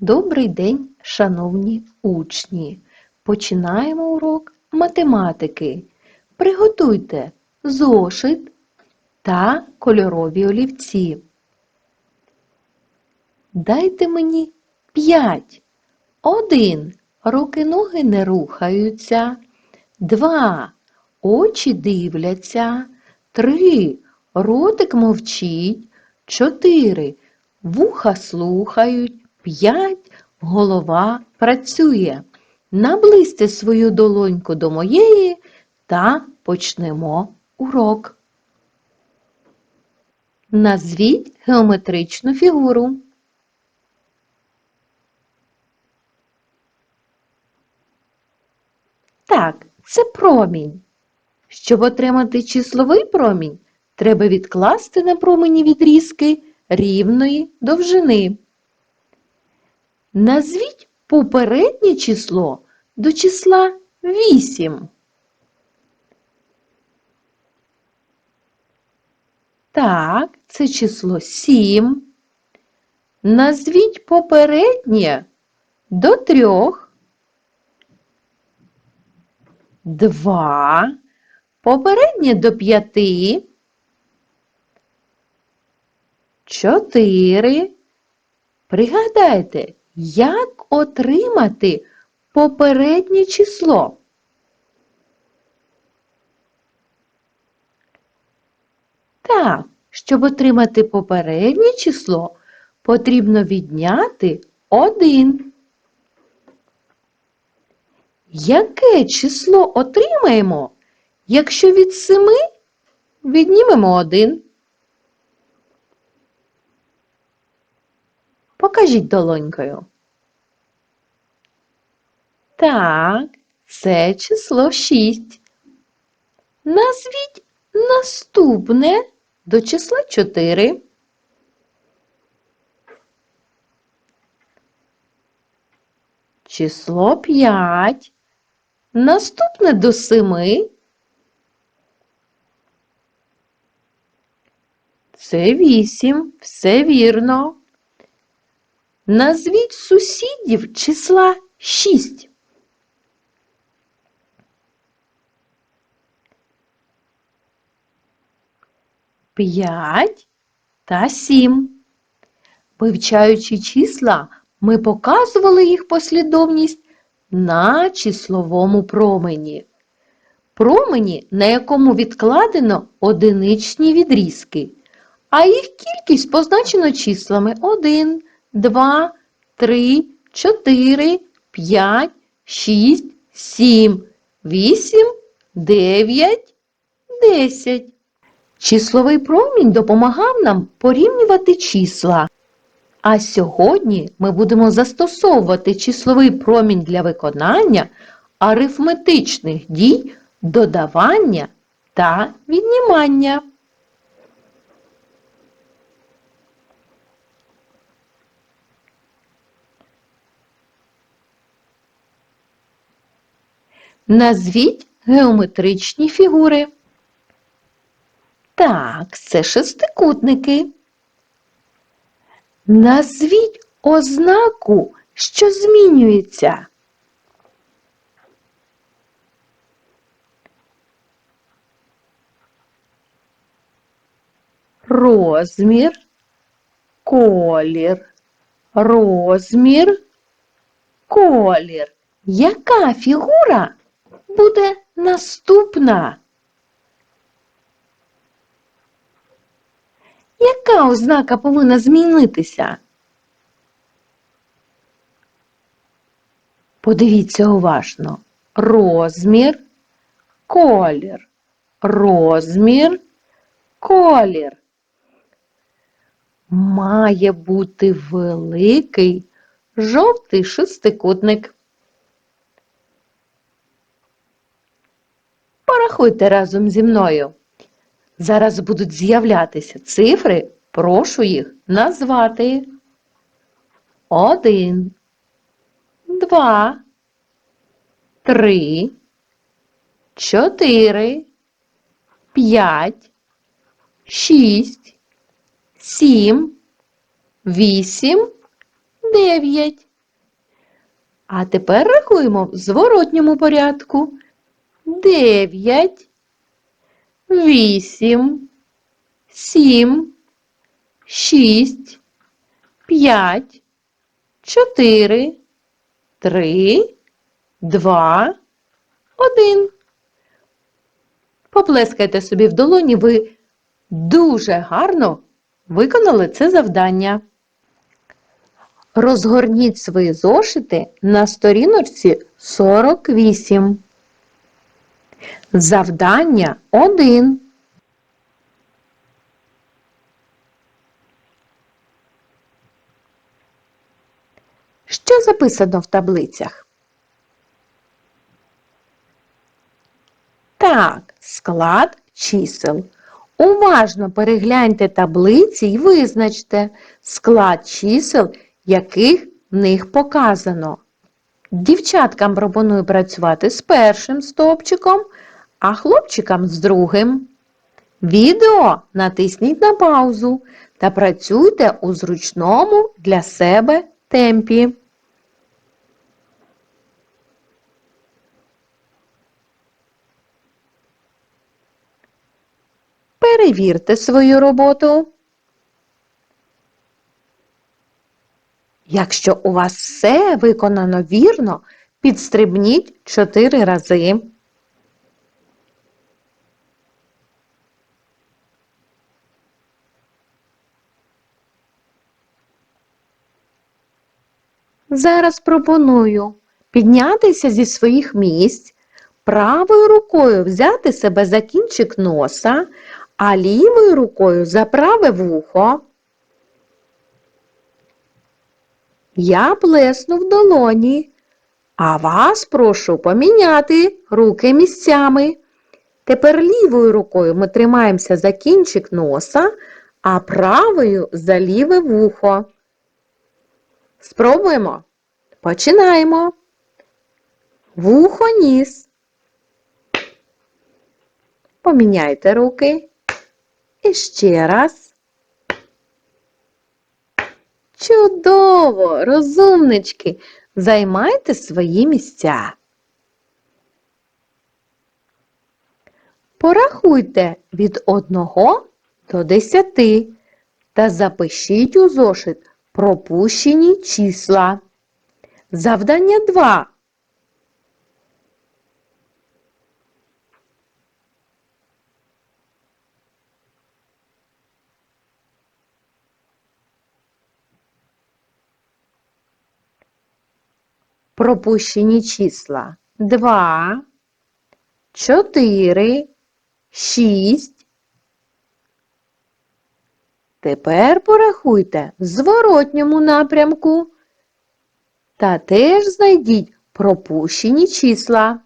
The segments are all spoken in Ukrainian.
Добрий день, шановні учні! Починаємо урок математики. Приготуйте зошит та кольорові олівці. Дайте мені п'ять. Один. Руки-ноги не рухаються. Два. Очі дивляться. Три. Ротик мовчить. Чотири. Вуха слухають. П'ять. Голова працює. Наблизьте свою долоньку до моєї та почнемо урок. Назвіть геометричну фігуру. Так, це промінь. Щоб отримати числовий промінь, треба відкласти на промені відрізки рівної довжини. Назвіть попереднє число до числа 8. Так, це число 7. Назвіть попереднє до 3. 2. Попереднє до 5. 4. Пригадайте, як отримати попереднє число? Так, щоб отримати попереднє число, потрібно відняти 1. Яке число отримаємо, якщо від 7 віднімемо 1? Покажіть долонькою. Так, це число 6. Назвіть наступне до числа 4. Число 5. Наступне до 7. Це 8. Все вірно. Назвіть сусідів числа 6. П'ять та сім. Вивчаючи числа, ми показували їх послідовність на числовому промені. Промені, на якому відкладено одиничні відрізки, а їх кількість позначено числами 1, 2, 3, 4, 5, 6, 7, 8, 9, 10. Числовий промінь допомагав нам порівнювати числа. А сьогодні ми будемо застосовувати числовий промінь для виконання арифметичних дій додавання та віднімання. Назвіть геометричні фігури. Так, це шестикутники. Назвіть ознаку, що змінюється. Розмір, колір, розмір, колір. Яка фігура буде наступна? Яка ознака повинна змінитися? Подивіться уважно. Розмір, колір, розмір, колір. Має бути великий жовтий шестикутник. Порахуйте разом зі мною. Зараз будуть з'являтися цифри, прошу їх назвати. Один, два, три, чотири, п'ять, шість, сім, вісім, дев'ять. А тепер рахуємо в зворотньому порядку. Дев'ять, вісім, сім, шість, п'ять, чотири, три, два, один. Поплескайте собі в долоні, ви дуже гарно виконали це завдання. Розгорніть свої зошити на сторіночці 48. Завдання 1. Що записано в таблицях? Так, склад чисел. Уважно перегляньте таблиці і визначте склад чисел, яких в них показано. Дівчаткам пропоную працювати з першим стовпчиком, а хлопчикам з другим. Відео натисніть на паузу та працюйте у зручному для себе темпі. Перевірте свою роботу. Якщо у вас все виконано вірно, підстрибніть 4 рази. Зараз пропоную піднятися зі своїх місць, правою рукою взяти себе за кінчик носа, а лівою рукою за праве вухо. Я плесну в долоні, а вас прошу поміняти руки місцями. Тепер лівою рукою ми тримаємося за кінчик носа, а правою за ліве вухо. Спробуємо. Починаємо. Вухо ніс. Поміняйте руки. І ще раз. Чудово, розумнички, займайте свої місця. Порахуйте від 1 до 10 та запишіть у зошит пропущені числа. Завдання 2. Пропущені числа 2, 4, 6. Тепер порахуйте в зворотньому напрямку та теж знайдіть пропущені числа.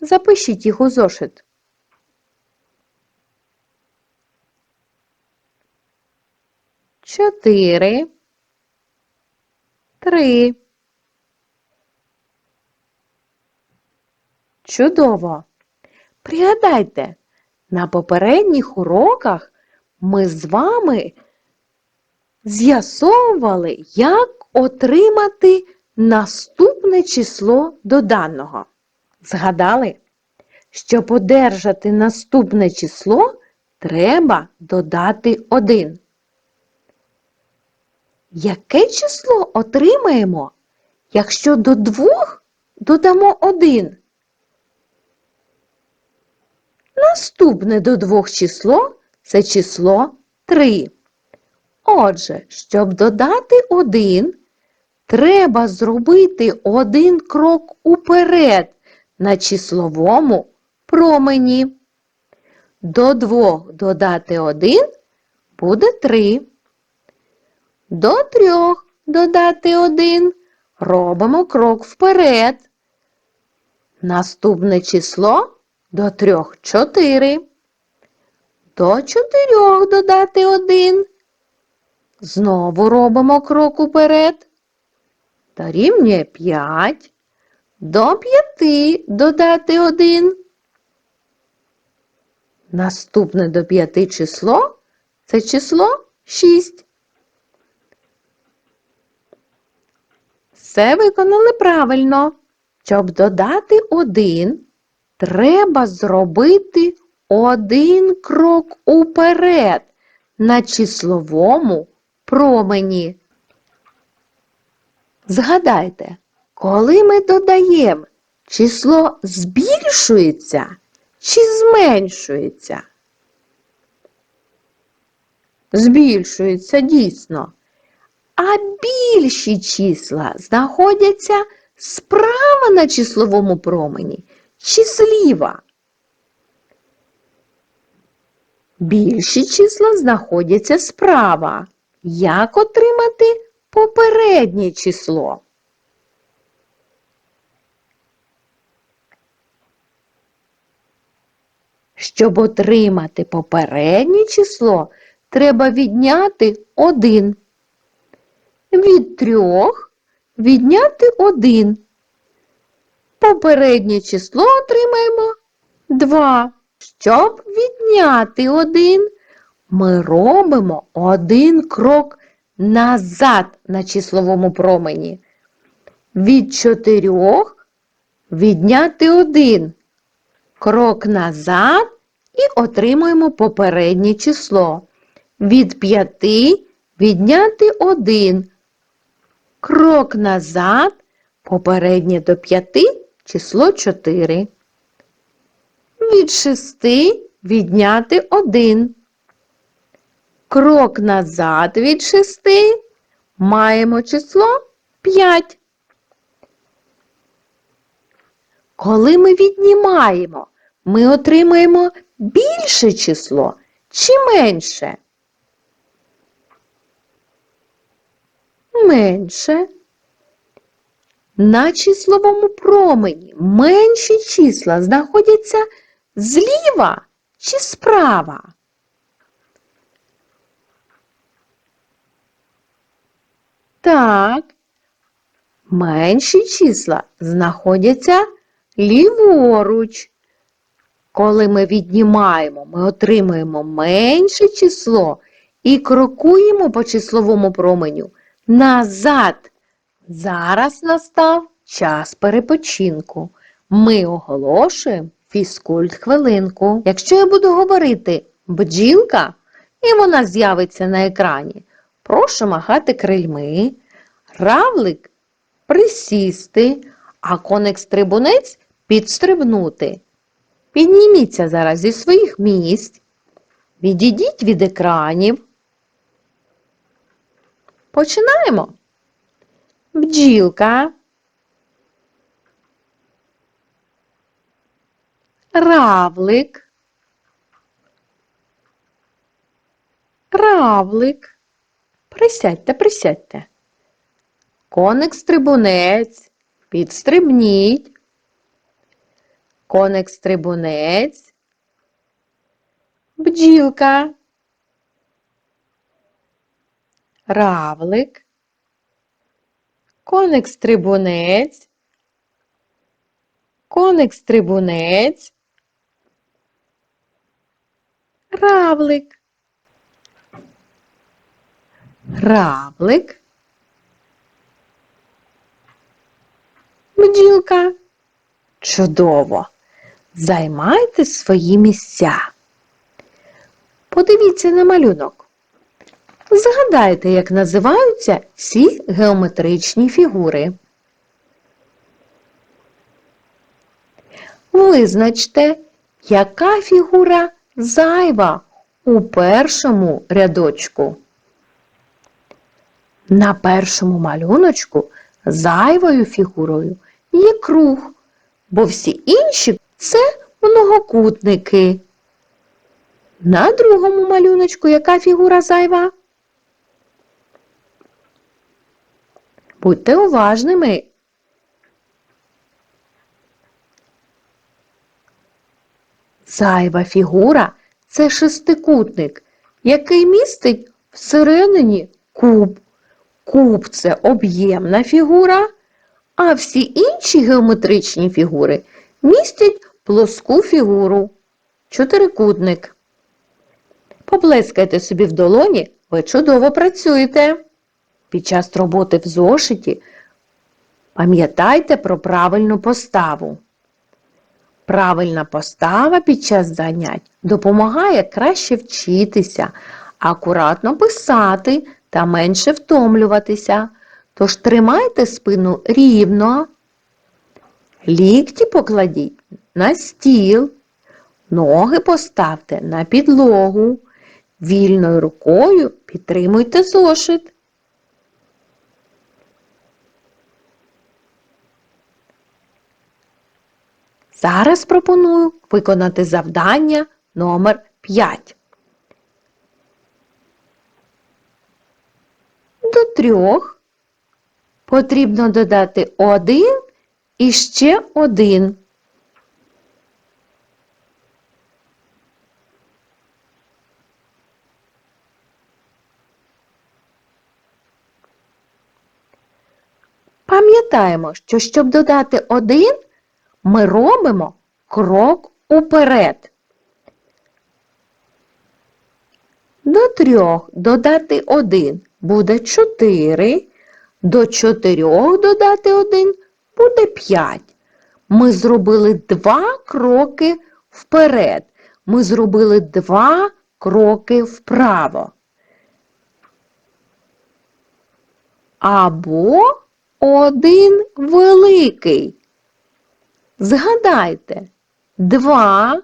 Запишіть їх у зошит. Чотири, три. Чудово! Пригадайте, на попередніх уроках ми з вами з'ясовували, як отримати наступне число до даного. Згадали, щоб одержати наступне число, треба додати 1. Яке число отримаємо, якщо до двох додамо 1? Наступне до двох число це число 3. Отже, щоб додати 1, треба зробити один крок уперед на числовому промені. До 2 додати 1 буде 3. До 3 додати 1 робимо крок вперед. Наступне число до 3 – 4. До 4 додати 1. Знову робимо крок уперед. Дорівнює 5. До 5 додати 1. Наступне до п'яти число це число 6. Все виконали правильно. Щоб додати один, треба зробити один крок уперед на числовому промені. Згадайте, коли ми додаємо, число збільшується чи зменшується? Збільшується дійсно. А більші числа знаходяться справа на числовому промені чи зліва? Більші числа знаходяться справа. Як отримати попереднє число? Щоб отримати попереднє число, треба відняти 1. Від трьох відняти 1. Попереднє число отримаємо 2. Щоб відняти 1, ми робимо один крок назад на числовому промені. Від 4 відняти 1. Крок назад і отримуємо попереднє число. Від 5 відняти 1. Крок назад, попереднє до 5 число 4. Від 6 відняти 1. Крок назад від 6 маємо число 5. Коли ми віднімаємо, ми отримаємо більше число чи менше? Менше. На числовому промені менші числа знаходяться зліва чи справа? Так, менші числа знаходяться ліворуч. Коли ми віднімаємо, ми отримуємо менше число і крокуємо по числовому променю назад. Зараз настав час перепочинку. Ми оголошуємо фізкульт хвилинку. Якщо я буду говорити бджілка, і вона з'явиться на екрані, прошу махати крильми, равлик присісти, а коник-стрибунець підстрибнути. Підніміться зараз зі своїх місць, відійдіть від екранів. Починаємо. Бджілка. Равлик. Равлик. Присядьте, присядьте. Коник-стрибунець. Підстрибніть. Коник-стрибунець. Бджілка. Равлик. Коник-стрибунець. Коник-стрибунець. Равлик. Равлик. Бджілка. Чудово. Займайте свої місця. Подивіться на малюнок. Згадайте, як називаються ці геометричні фігури. Визначте, яка фігура зайва у першому рядочку. На першому малюночку зайвою фігурою є круг, бо всі інші це многокутники. На другому малюночку яка фігура зайва? Будьте уважними. Зайва фігура це шестикутник, який містить всередині куб. Куб це об'ємна фігура, а всі інші геометричні фігури містять плоску фігуру. чотирикутник. Поплескайте собі в долоні, ви чудово працюєте. Під час роботи в зошиті пам'ятайте про правильну поставу. Правильна постава під час занять допомагає краще вчитися, акуратно писати та менше втомлюватися. Тож тримайте спину рівно, лікті покладіть на стіл, ноги поставте на підлогу, вільною рукою підтримуйте зошит. Зараз пропоную виконати завдання номер 5. До трьох потрібно додати один і ще один. Пам'ятаємо, що щоб додати один, ми робимо крок уперед. До трьох додати один буде чотири, до чотирьох додати один буде п'ять. Ми зробили два кроки вперед. Ми зробили два кроки вправо. Або один великий. Згадайте, два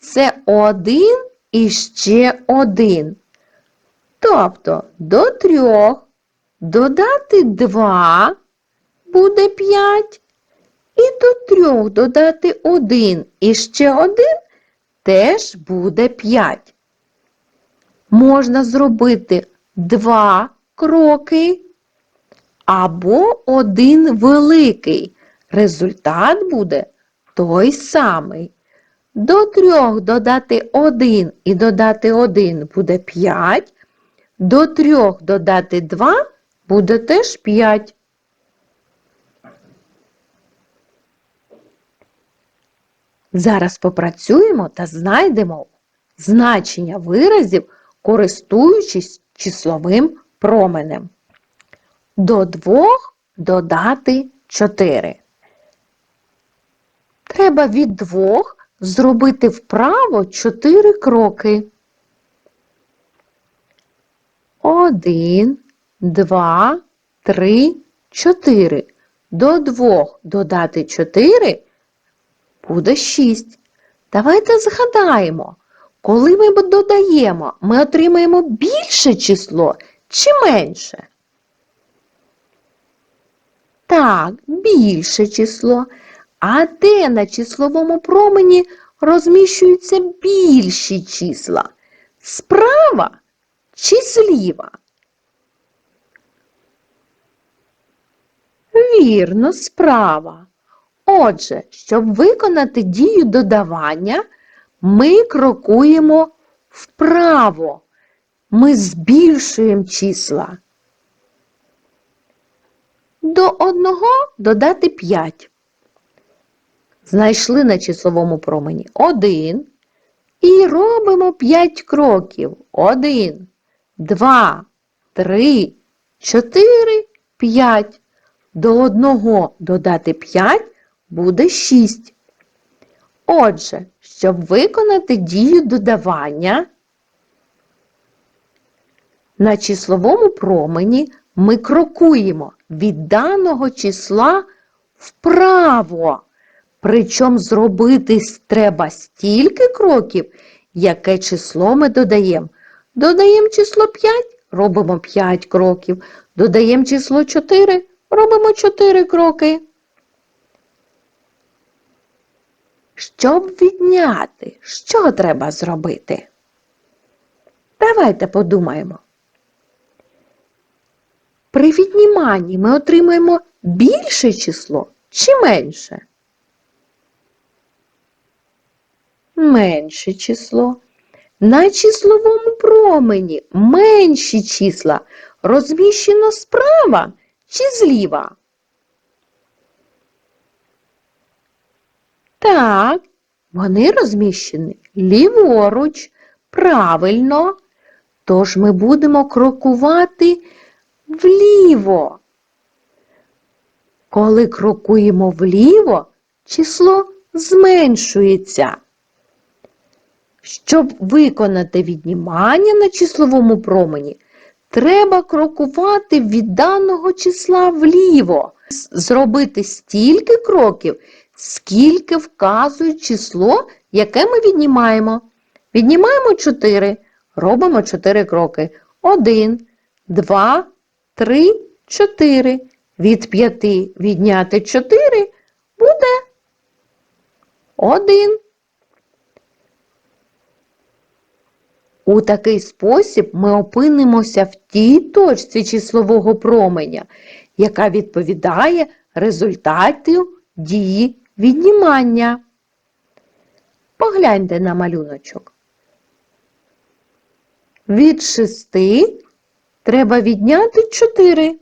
це один і ще один. Тобто до трьох додати два буде п'ять. І до трьох додати один і ще один теж буде п'ять. Можна зробити два кроки або один великий. Результат буде той самий. До трьох додати один і додати один буде 5. До трьох додати 2 буде теж 5. Зараз попрацюємо та знайдемо значення виразів, користуючись числовим променем. До двох додати 4. Треба від двох зробити вправо 4 кроки. Один, два, три, чотири. До двох додати 4 буде 6. Давайте згадаємо, коли ми додаємо, ми отримаємо більше число чи менше? Так, більше число. А де на числовому промені розміщуються більші числа? Справа чи зліва? Вірно, справа. Отже, щоб виконати дію додавання, ми крокуємо вправо. Ми збільшуємо числа. До одного додати 5. Знайшли на числовому промені 1 і робимо 5 кроків. 1, 2, 3, 4, 5. До одного додати 5 буде 6. Отже, щоб виконати дію додавання, на числовому промені ми крокуємо від даного числа вправо. Причому зробити треба стільки кроків, яке число ми додаємо. Додаємо число 5, робимо 5 кроків. Додаємо число 4, робимо 4 кроки. Щоб відняти, що треба зробити? Давайте подумаємо. При відніманні ми отримаємо більше число чи менше? Менше число. На числовому промені менші числа розміщено справа чи зліва? Так, Вони розміщені ліворуч, правильно. Тож ми будемо крокувати вліво. Коли крокуємо вліво, число зменшується. Щоб виконати віднімання на числовому промені, треба крокувати від даного числа вліво, зробити стільки кроків, скільки вказує число, яке ми віднімаємо. Віднімаємо 4, робимо 4 кроки. 1, 2, 3, 4. Від 5 відняти 4 буде 1. У такий спосіб ми опинимося в тій точці числового променя, яка відповідає результату дії віднімання. Погляньте на малюночок. Від 6 треба відняти 4.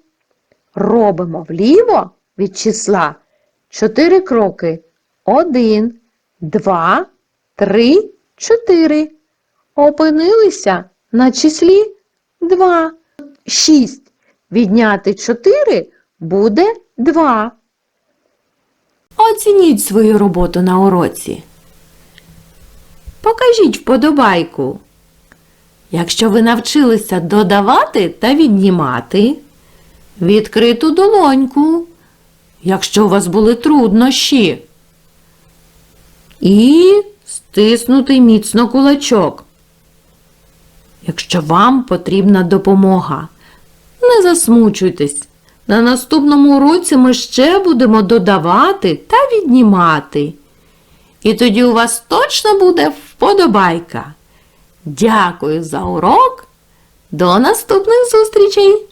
Робимо вліво від числа 4 кроки. 1, 2, 3, 4. Опинилися на числі 2. 6. Відняти 4 буде 2. Оцініть свою роботу на уроці. Покажіть вподобайку. Якщо ви навчилися додавати та віднімати, відкриту долоньку, якщо у вас були труднощі, і стиснутий міцно кулачок. Якщо вам потрібна допомога, не засмучуйтесь. На наступному уроці ми ще будемо додавати та віднімати. І тоді у вас точно буде вподобайка. Дякую за урок. До наступних зустрічей!